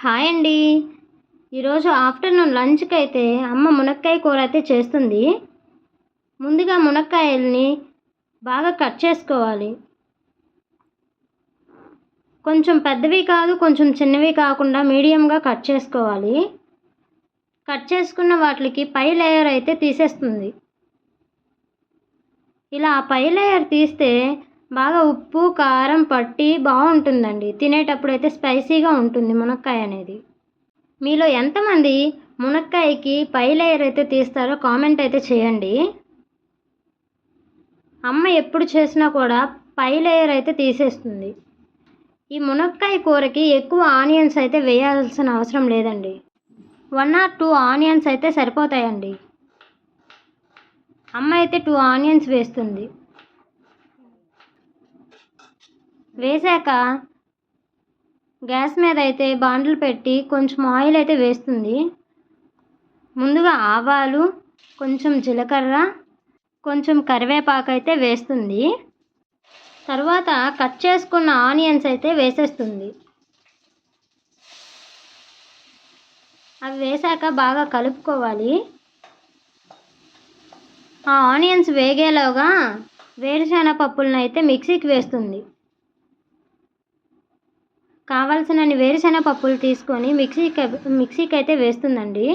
Hi అండి. ఈరోజు afternoon లంచ్కి అయితే అమ్మ మునక్కాయ కూర అయితే చేస్తుంది. ముందుగా మునక్కాయల్ని బాగా కట్ చేసుకోవాలి. కొంచెం పెద్దవి కాదు కొంచెం చిన్నవి కాకుండా మీడియంగా కట్ చేసుకోవాలి. కట్ చేసుకున్న వాటికి పై లేయర్ అయితే తీసేస్తుంది. ఇలా పై లేయర్ తీస్తే బాగా ఉప్పు కారం పట్టి బాగుంటుందండి తినేటప్పుడు అయితే స్పైసీగా ఉంటుంది మునక్కాయ అనేది. మీలో ఎంతమంది మునక్కాయకి పై లేయర్ అయితే తీస్తారో కామెంట్ అయితే చేయండి. అమ్మ ఎప్పుడు చేసినా కూడా పై లేయర్ అయితే తీసేస్తుంది. ఈ మునక్కాయ కూరకి ఎక్కువ ఆనియన్స్ అయితే వేయాల్సిన అవసరం లేదండి. వన్ ఆర్ టూ ఆనియన్స్ అయితే సరిపోతాయండి. అమ్మ అయితే టూ ఆనియన్స్ వేస్తుంది. వేశాక గ్యాస్ మీద అయితే బాండ్లు పెట్టి కొంచెం ఆయిల్ అయితే వేస్తుంది. ముందుగా ఆవాలు కొంచెం జీలకర్ర కొంచెం కరివేపాకు అయితే వేస్తుంది. తర్వాత కట్ చేసుకున్న ఆనియన్స్ అయితే వేసేస్తుంది. అవి వేశాక బాగా కలుపుకోవాలి. ఆ ఆనియన్స్ వేగేలోగా వేరుశెనగ పప్పులను అయితే మిక్సీకి వేస్తుంది. కావాల్సినన్ని వేరుశెనగ పప్పులు తీసుకొని మిక్సీకి మిక్సీకి అయితే వేస్తుందండి.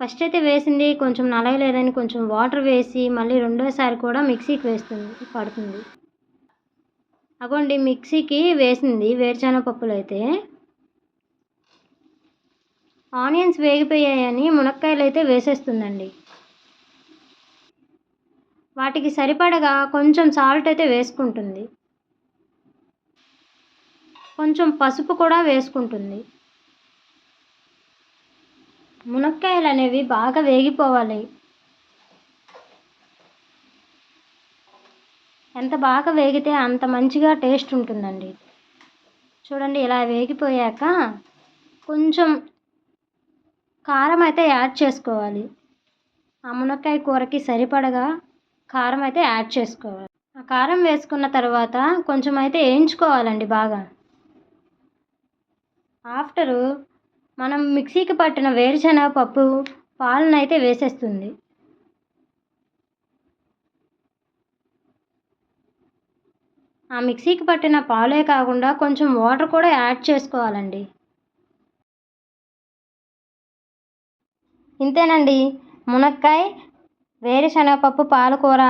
ఫస్ట్ అయితే వేసింది కొంచెం నలగలేదని కొంచెం వాటర్ వేసి మళ్ళీ రెండోసారి కూడా మిక్సీకి వేస్తుంది పడుతుంది. అగోండి మిక్సీకి వేసింది వేరుశెనగ పప్పులు అయితే ఆనియన్స్ వేగిపోయాయని మునక్కాయలు అయితే వేసేస్తుందండి. వాటికి సరిపడగా కొంచెం సాల్ట్ అయితే వేసుకుంటుంది. కొంచెం పసుపు కూడా వేసుకుంటుంది. మునక్కాయలు అనేవి బాగా వేగిపోవాలి. ఎంత బాగా వేగితే అంత మంచిగా టేస్ట్ ఉంటుందండి. చూడండి ఇలా వేగిపోయాక కొంచెం కారం అయితే యాడ్ చేసుకోవాలి. ఆ మునక్కాయ కూరకి సరిపడగా కారం అయితే యాడ్ చేసుకోవాలి. ఆ కారం వేసుకున్న తర్వాత కొంచెం అయితే వేయించుకోవాలండి బాగా. ఆఫ్టరు మనం మిక్సీకి పట్టిన వేరుశనగ పప్పు పాలను అయితే వేసేస్తుంది. ఆ మిక్సీకి పట్టిన పాలే కాకుండా కొంచెం వాటర్ కూడా యాడ్ చేసుకోవాలండి. ఇంతేనండి. మునక్కాయ వేరుశనగపప్పు పాలకూర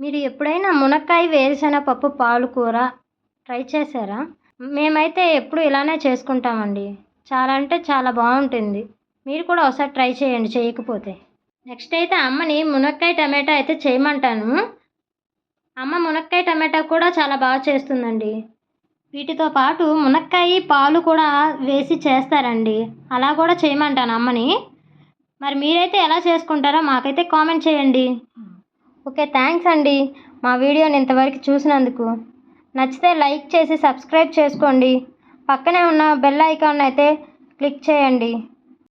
మీరు ఎప్పుడైనా మునక్కాయ వేరుశనగపప్పు పాలకూర ట్రై చేశారా? మేమైతే ఎప్పుడు ఇలానే చేసుకుంటామండి. చాలా అంటే చాలా బాగుంటుంది. మీరు కూడా ఒకసారి ట్రై చేయండి చేయకపోతే. నెక్స్ట్ అయితే అమ్మని మునక్కాయ టమాటా అయితే చేయమంటాను. అమ్మ మునక్కాయ టమాటా కూడా చాలా బాగా చేస్తుందండి. వీటితో పాటు మునక్కాయ పాలు కూడా వేసి చేస్తారండి. అలా కూడా చేయమంటాను అమ్మని. మరి మీరైతే ఎలా చేసుకుంటారో మాకైతే కామెంట్ చేయండి. ఓకే థ్యాంక్స్ అండి మా వీడియోని ఇంతవరకు చూసినందుకు. నచ్చితే లైక్ చేసి సబ్స్క్రైబ్ చేసుకోండి. పక్కనే ఉన్న బెల్ ఐకాన్ అయితే క్లిక్ చేయండి.